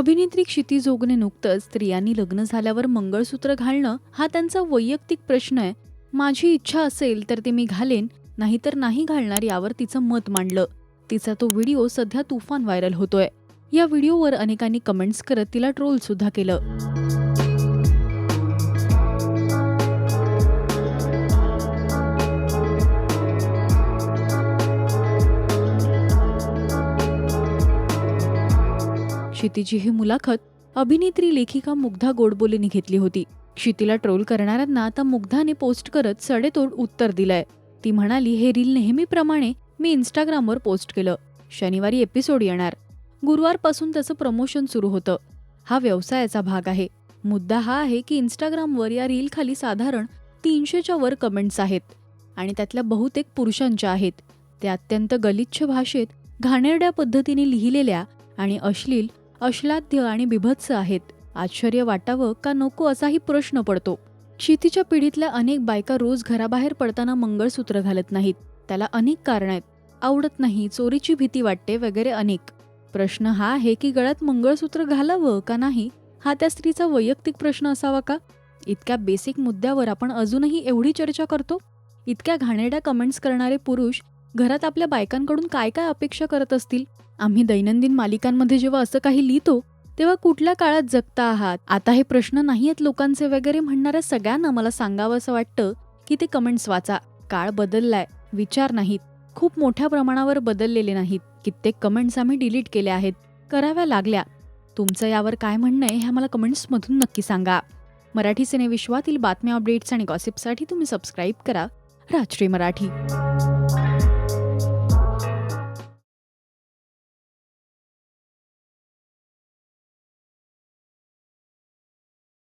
अभिनेत्री क्षिती जोगने नुकतंच स्त्रियांनी लग्न झाल्यावर मंगळसूत्र घालणं हा त्यांचा वैयक्तिक प्रश्न आहे. माझी इच्छा असेल तर ते मी घालेन नाहीतर नाही घालणार यावर तिचं मत मांडलं. तिचा तो व्हिडिओ सध्या तुफान व्हायरल होतोय. या व्हिडिओवर अनेकांनी कमेंट्स करत तिला ट्रोल सुद्धा केलं. क्षितीची ही मुलाखत अभिनेत्री लेखिका मुग्धा गोडबोलेने घेतली होती. क्षितीला ट्रोल करणाऱ्यांना आता मुग्धाने पोस्ट करत सडेतोड उत्तर दिलंय. ती म्हणाली हे रील नेहमीप्रमाणे मी इंस्टाग्रामवर पोस्ट केलं. शनिवारी एपिसोड येणार. गुरुवारपासून त्याचं प्रमोशन सुरू होतं. हा व्यवसायाचा भाग आहे. मुद्दा हा आहे की इंस्टाग्रामवर या रीलखाली साधारण तीनशेच्या वर कमेंट्स आहेत आणि त्यातल्या बहुतेक पुरुषांच्या आहेत. त्या अत्यंत गलिच्छ भाषेत घाणेरड्या पद्धतीने लिहिलेल्या आणि अश्लील अश्लाध्य आणि बिभत्स आहेत. आश्चर्य वाटावं का नको असाही प्रश्न पडतो. क्षितीच्या पिढीतल्या अनेक बायका रोज घराबाहेर पडताना मंगळसूत्र घालत नाहीत. त्याला अनेक कारण आहेत. आवडत नाही चोरीची भीती वाटते वगैरे अनेक. प्रश्न हा आहे की गळ्यात मंगळसूत्र घालावं का नाही? हा त्या स्त्रीचा वैयक्तिक प्रश्न असावा का? इतक्या बेसिक मुद्द्यावर आपण अजूनही एवढी चर्चा करतो? इतक्या घाणेरड्या कमेंट्स करणारे पुरुष घरात आपल्या बायकांकडून काय काय अपेक्षा करत असतील? आम्ही दैनंदिन मालिकांमध्ये जेव्हा असं काही लिहितो तेव्हा कुठल्या काळात जगता आहात? आता हे प्रश्न नाही आहेत लोकांचे वगैरे म्हणणाऱ्या सगळ्यांना मला सांगावं असं वाटतं की ते कमेंट्स वाचा. काळ बदललाय. विचार नाहीत. खूप मोठ्या प्रमाणावर बदललेले नाहीत. कित्येक कमेंट्स आम्ही डिलीट केल्या आहेत. कराव्या लागल्या. तुमचं यावर काय म्हणणं आहे हे मला कमेंट्समधून नक्की सांगा. मराठी सिनेविश्वातील बातम्या अपडेट्स आणि गॉसिपसाठी तुम्ही सबस्क्राईब करा. राजश्री मराठी.